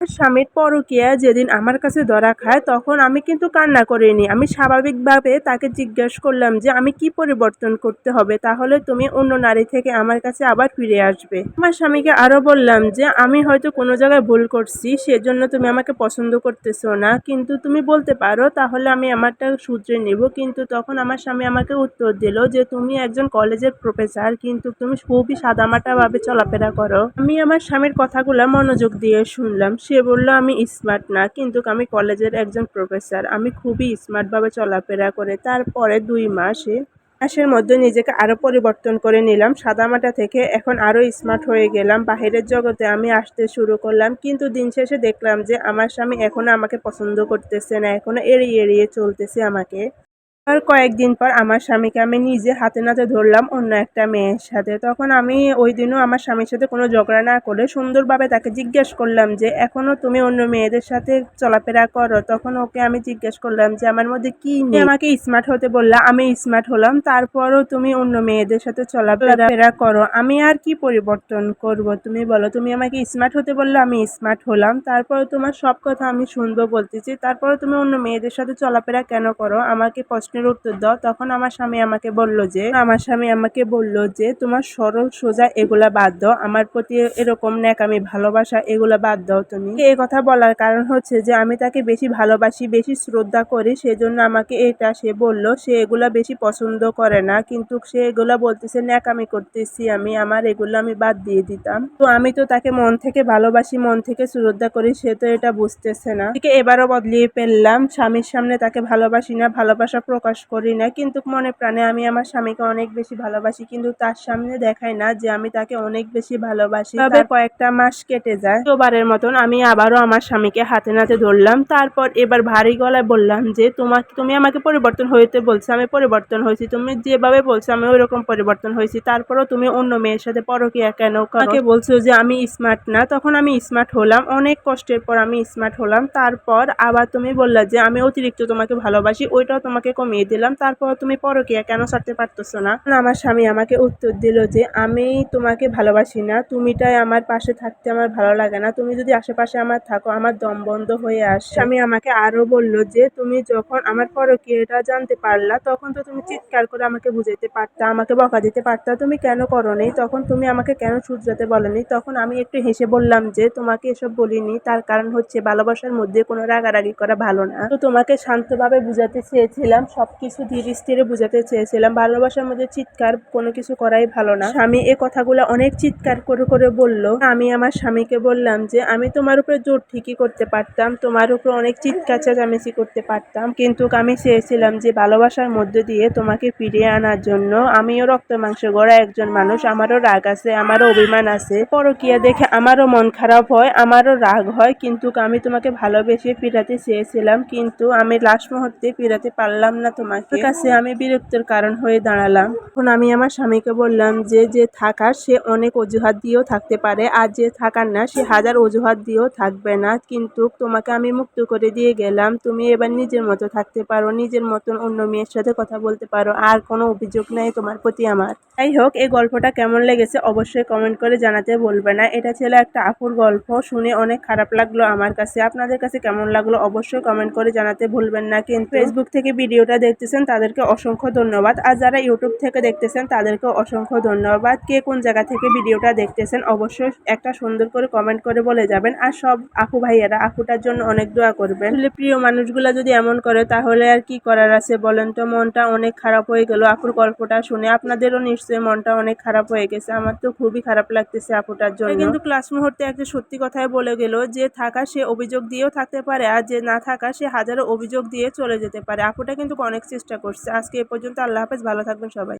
স্বামীর পরকীয়া যেদিন আমার কাছে ধরা খায়, তখন আমি কিন্তু কান্না করিনি। আমি স্বাভাবিকভাবে তাকে জিজ্ঞেস করলাম যে, আমি কি পরিবর্তন করতে হবে? তাহলে তুমি অন্য নারী থেকে আমার কাছে আবার ফিরে আসবে। আমার স্বামীকে আরও বললাম যে, আমি হয়তো কোনো জায়গায় ভুল করছি, সেজন্য তুমি আমাকে পছন্দ করতেছো না। কিন্তু তুমি বলতে পারো, তাহলে আমি আমারটা সূত্রে নিব। কিন্তু তখন আমার স্বামী আমাকে উত্তর দিল যে, তুমি একজন কলেজের প্রফেসর, কিন্তু তুমি খুবই সাদামাটাভাবে চলাফেরা করো। আমি আমার স্বামীর কথাগুলো মনোযোগ দিয়ে শুনলাম। সে বলল, আমি স্মার্ট না, কিন্তু আমি কলেজের একজন প্রফেসর আমি খুবই স্মার্টভাবে চলাফেরা করে। তারপরে দুই মাসে, মাসের মধ্যে নিজেকে আরও পরিবর্তন করে নিলাম। সাদামাটা থেকে এখন আরও স্মার্ট হয়ে গেলাম। বাহিরের জগতে আমি আসতে শুরু করলাম, কিন্তু দিন শেষে দেখলাম যে, আমার স্বামী এখনও আমাকে পছন্দ করতেছে না এখনও এড়িয়ে এড়িয়ে চলতেছে আমাকে। আর কয়েকদিন পর আমার স্বামীকে আমি নিজে হাতে নাতে ধরলাম অন্য একটা মেয়ের সাথে। তখন আমি ওই দিনও আমার স্বামীর সাথে কোনো ঝগড়া না করে সুন্দরভাবে তাকে জিজ্ঞেস করলাম যে এখনও তুমি অন্য মেয়েদের সাথে চলাফেরা করো? তখন ওকে আমি জিজ্ঞেস করলাম যে, আমার মধ্যে কি আমাকে স্মার্ট হতে বললা, আমি স্মার্ট হলাম, তারপরও তুমি অন্য মেয়েদের সাথে চলাফেরা করো। আমি আর কি পরিবর্তন করব? তুমি বলো, তুমি আমাকে স্মার্ট হতে বললে আমি স্মার্ট হলাম তারপর তোমার সব কথা আমি শুনব বলতেছি তারপরে তুমি অন্য মেয়েদের সাথে চলাফেরা কেন করো? আমাকে প্রশ্নের উত্তর দাও। তখন আমার স্বামী আমাকে বলল যে, আমার স্বামী আমাকে বলল যে, তোমার সরল সোজা এগুলা বাদ দাও। আমার প্রতি এরকম ন্যাকামি, ভালোবাসা এগুলা বাদ দাও তুমি। এই কথা বলার কারণ হচ্ছে যে, আমি তাকে বেশি ভালোবাসি, বেশি শ্রদ্ধা করি, সেজন্য আমাকে এটা সে বলল। সে এগুলা বেশি পছন্দ করে না, কিন্তু সে এগুলা বলতেছে, ন্যাকামি করতেছি আমি, আমার এগুলো আমি বাদ দিয়ে দিতাম। তো আমি তো তাকে মন থেকে ভালোবাসি, মন থেকে শ্রদ্ধা করি, সে তো এটা বুঝতেছে না। এবারও বদলিয়ে ফেললাম। স্বামীর সামনে তাকে ভালোবাসি না, ভালোবাসা প্রকাশ করি না কিন্তু মনে প্রাণে আমি আমার স্বামীকে অনেক বেশি ভালোবাসি কিন্তু তার সামনে দেখাই না যে আমি তাকে অনেক বেশি ভালোবাসি। তবে কয়েকটা মাস কেটে যায়। তোবারের মতন আমি আবারও আমার স্বামীকে হাতে নাতে ধরলাম তারপর এবার ভারী গলায় বললাম যে তোমাকে তুমি আমাকে পরিবর্তন হইতে বলছো আমি পরিবর্তন হয়েছি। তুমি যেভাবে বলছো আমি ওই রকম পরিবর্তন হয়েছি। তারপরও তুমি অন্য মেয়ের সাথে পরকিয়া কেন কাকে বলছো যে আমি স্মার্ট না। তখন আমি স্মার্ট হলাম অনেক কষ্টের পর আমি স্মার্ট হলাম। তারপর আবার তুমি বললা যে আমি অতিরিক্ত তোমাকে ভালোবাসি ওইটাও তোমাকে কমিয়ে দিলাম। তারপর তুমি পরকিয়া কেন ছাড়তে পারতেছো না? আমার স্বামী আমাকে উত্তর দিল যে, আমি তোমাকে ভালোবাসি না। তুমিটাই আমার পাশে থাকতে আমার ভালো লাগে না। তুমি যদি আশেপাশে আমার থাকো, আমার দম বন্ধ হয়ে আস। স্বামী আমাকে আরও বলল যে, তুমি যখন আমার পরকিয়াটা জানতে পারলা, তখন তো তুমি চিৎকার করে আমাকে বুঝাইতে পারতা, আমাকে বকা দিতে পারতা। তুমি কেন করো নি তখন তুমি আমাকে কেন শুধরাতে বলনি? তখন আমি একটু হেসে বললাম যে, তোমাকে এসব বলিনি। তার কারণ হচ্ছে ভালোবাসার মধ্যে কোনো রাগারাগি করা ভালো না। তো তোমাকে শান্তভাবে বুঝাতে চেয়েছিলাম। সবকিছু ধীরে স্থিরে বুঝাতে চেয়েছিলাম। ভালোবাসার মধ্যে চিৎকার কোনো কিছু করাই ভালো না। স্বামী এ কথাগুলো অনেক চিৎকার করে করে বলল, আমি আমার স্বামীকে বললাম যে, আমি তোমার উপরে জোর ঠিকই করতে পারতাম, তোমার উপর অনেক চিৎকার চেঁচামেচি করতে পারতাম, কিন্তু আমি চেয়েছিলাম যে, ভালোবাসার মধ্যে দিয়ে তোমাকে ফিরিয়ে আনার জন্য। আমিও রক্ত মাংস গড়া একজন মানুষ, আমারও রাগ আছে, আমারও অভিমান আছে। পরকিয়া দেখে আমারও মন খারাপ হয়, আমারও রাগ হয়, কিন্তু আমি তোমাকে ভালোবেসে ফিরাতে চেয়েছিলাম, কিন্তু আমি লাস্ট মুহূর্তে ফিরাতে পারলাম না। তোমাকে। কাছে আমি বিরক্তির কারণ হয়ে দাঁড়ালাম। এখন আমি আমার স্বামীকে বললাম যে যে থাকার সে অনেক অজুহাত দিয়েও থাকতে পারে, আর যে থাকার না, সে হাজার অজুহাত দিয়েও থাকবে না। কিন্তু তোমাকে আমি মুক্ত করে দিয়ে গেলাম। তুমি এবার নিজের মতো থাকতে পারো, নিজের মতন অন্য মেয়ের সাথে কথা বলতে পারো, আর কোনো অভিযোগ নেই তোমার প্রতি আমার। যাই হোক, এই গল্পটা কেমন লেগেছে অবশ্যই কমেন্ট করে জানাতে বলবে না। এটা ছিল একটা আপুর গল্প, শুনে অনেক খারাপ লাগল আমার কাছে। আপনাদের কাছে কেমন লাগল অবশ্যই কমেন্ট করে জানাতে ভুলবেন না। কিন্তু ফেসবুক থেকে ভিডিওটা দেখতেছেন তাদেরকে অসংখ্য ধন্যবাদ। আর যারা ইউটিউব থেকে দেখতেছেন তাদেরকে অসংখ্য ধন্যবাদ। কে কোন জায়গা থেকে ভিডিওটা দেখতেছেন অবশ্যই একটা সুন্দর করে কমেন্ট করে বলে যাবেন। আর সব আপু ভাইয়ারা, আপুটার জন্য অনেক দোয়া করবেন। আসলে প্রিয় মানুষগুলা যদি এমন করে, তাহলে আর কি করার আছে বলেন তো? মনটা অনেক খারাপ হয়ে গেল আপুর গল্পটা শুনে। আপনাদেরও নিশ্চয়ই মনটা অনেক খারাপ হয়ে গেছে। আমার তো খুবই খারাপ লাগতেছে আপুটার জন্য। কিন্তু ক্লাস মুহূর্তে একটা সত্যি কথাই বলে গেল যে থাকা সে অভিযোগ দিয়েও থাকতে পারে, আর যে না থাকা সে হাজারো অভিযোগ দিয়ে চলে যেতে পারে। আপুটা কিন্তু অনেক চেষ্টা করছে। আজকে এ পর্যন্ত আল্লাহ হাফেজ ভালো থাকবেন সবাই।